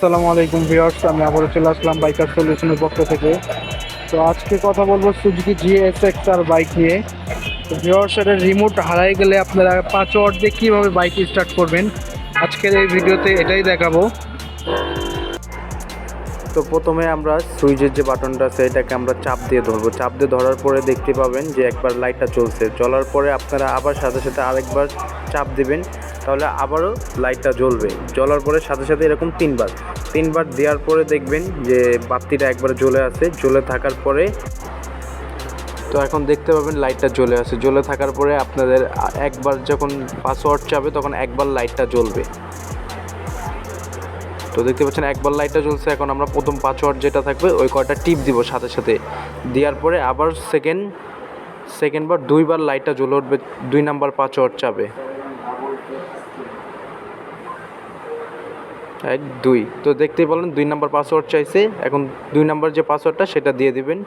আসসালামু আলাইকুম ভিউয়ার্স, আমি আবারও চলে আসলাম বাইকার সলিউশনের পক্ষ থেকে। তো আজকে কথা বলব সুজুকি জিএসএক্স আর বাইক নিয়ে। তো ভিউয়ার্স, এটা রিমোট হারাই গেলে আপনারা পাঁচ ওয়ার্ড দিয়ে কীভাবে বাইক স্টার্ট করবেন? আজকের এই ভিডিওতে এটাই দেখাবো। তো প্রথমে আমরা সুইচের যে বাটনটা আছে, এটাকে আমরা চাপ দিয়ে ধরবো। চাপ দিয়ে ধরার পরে দেখতে পাবেন যে একবার লাইটটা চলছে। চলার পরে আপনারা আবার সাথে সাথে আরেকবার চাপ দিবেন, তাহলে আবারও লাইটটা জ্বলবে। জ্বলার পরে সাথে সাথে এরকম তিনবার। তিনবার দেওয়ার পরে দেখবেন যে বাতিটা একবার জ্বলে আছে। জ্বলে থাকার পরে তো এখন দেখতে পাবেন লাইটটা জ্বলে আছে। জ্বলে থাকার পরে আপনাদের একবার যখন পাসওয়ার্ড চাবে তখন একবার লাইটটা জ্বলবে। তো দেখতে পাচ্ছেন একবার লাইটটা জ্বলছে, এখন আমরা প্রথম পাসওয়ার্ড যেটা থাকবে, ওই কয়টা টিপ দিব সাথে সাথে। দেওয়ার পরে আবার সেকেন্ড সেকেন্ড বার দুইবার লাইটটা জ্বলে উঠবে, দুই নাম্বার পাসওয়ার্ড চাবে এক, দুই। তো দেখতেই পেলেন দুই নাম্বার পাসওয়ার্ড চাইছে, এখন দুই নাম্বার যে পাসওয়ার্ডটা সেটা দিয়ে দিবেন।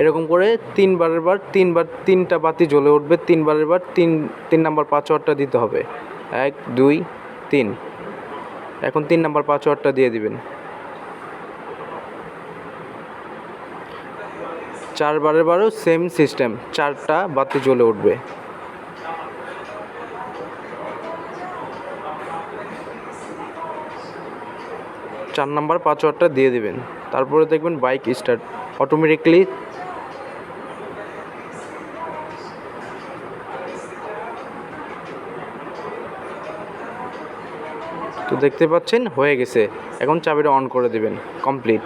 এরকম করে তিনবারের বার, তিনবার তিনটা বাতি জ্বলে উঠবে, তিনবারের বার তিন তিন নাম্বার পাসওয়ার্ডটা দিতে হবে। এক, দুই, তিন। এখন তিন নাম্বার পাসওয়ার্ডটা দিয়ে দিবেন। চারবারের বারও সেম সিস্টেম চারটা বাতি জ্বলে উঠবে। চার নাম্বার পাসওয়ার্ডটা দিয়ে দিবেন। তারপরে দেখবেন বাইক স্টার্ট অটোমেটিকলি তো দেখতে পাচ্ছেন, হয়ে গেছে। এখন চাবিটা অন করে দেবেন কমপ্লিট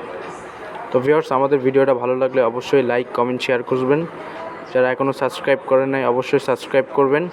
তো ভিওর্স আমাদের ভিডিওটা ভালো লাগলে অবশ্যই লাইক কমেন্ট শেয়ার করবেন। যারা এখনও সাবস্ক্রাইব করেন নাই, অবশ্যই সাবস্ক্রাইব করবেন।